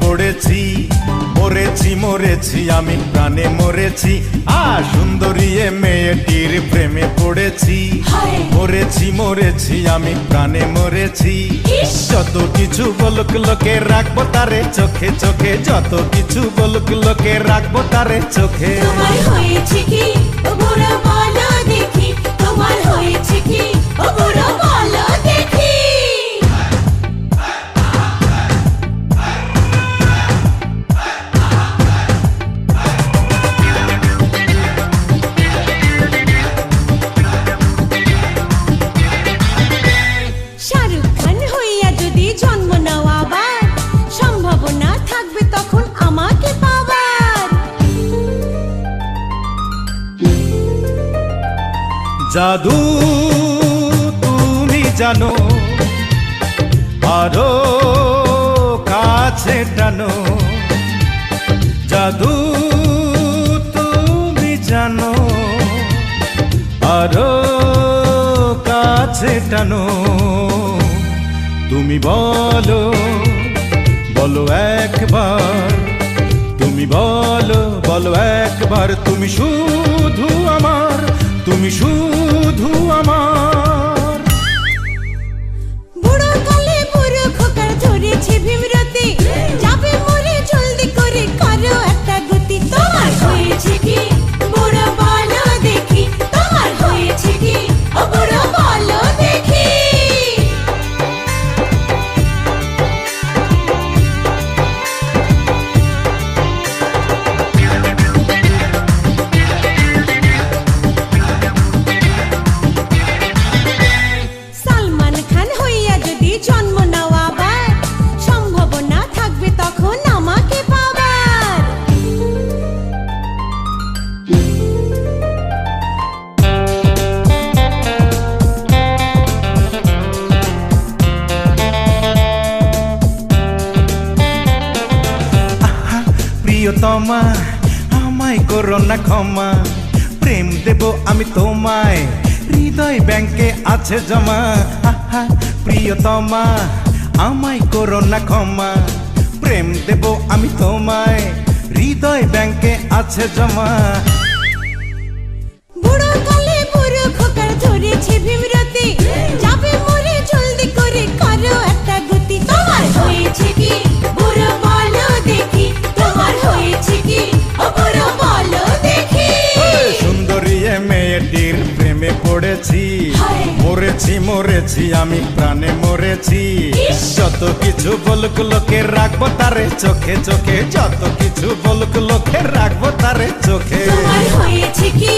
পড়েছি মরেছি মরেছি আমি প্রাণে মরেছি। আ সুন্দরী এ মেয়েটির প্রেমে পড়েছি। মরেছি মরেছি আমি প্রাণে মরেছি। যত কিছু বলুক লোকে রাখব তারে চোখে চোখে। যত কিছু বলুক লোকে রাখব তারে চোখে। জাদু তুমি জানো, আরও কাছে টানো। জাদু তুমি জানো, আরও কাছে টানো। তুমি বলো বলো একবার, তুমি বলো বলো একবার, তুমি শুধু আমার, তুমি শুধু যদি জন্ম নাও আবার সম্ভাবনা থাকবে, তখন আমাকে পাবার। প্রিয়তমা, আমায় করো না ক্ষমা। প্রেম দেব আমি তোমায়। হৃদয় ব্যাংকে আছে জমা। প্রিয়তমা, আমায় করো না ক্ষমা। প্রেম দেব আমি তোমায়, হৃদয় ব্যাংকে আছে জমা। বুড়ো কালে বুড়ো খোকার ধরেছে ভীমরতি পড়েছি মরেছি মরেছি আমি প্রাণে মরেছি! যত কিছু বলুক লোকে রাখব তারে চোখে চোখে। যত কিছু বলুক লোকে রাখব তারে চোখে। হয়েছে কি?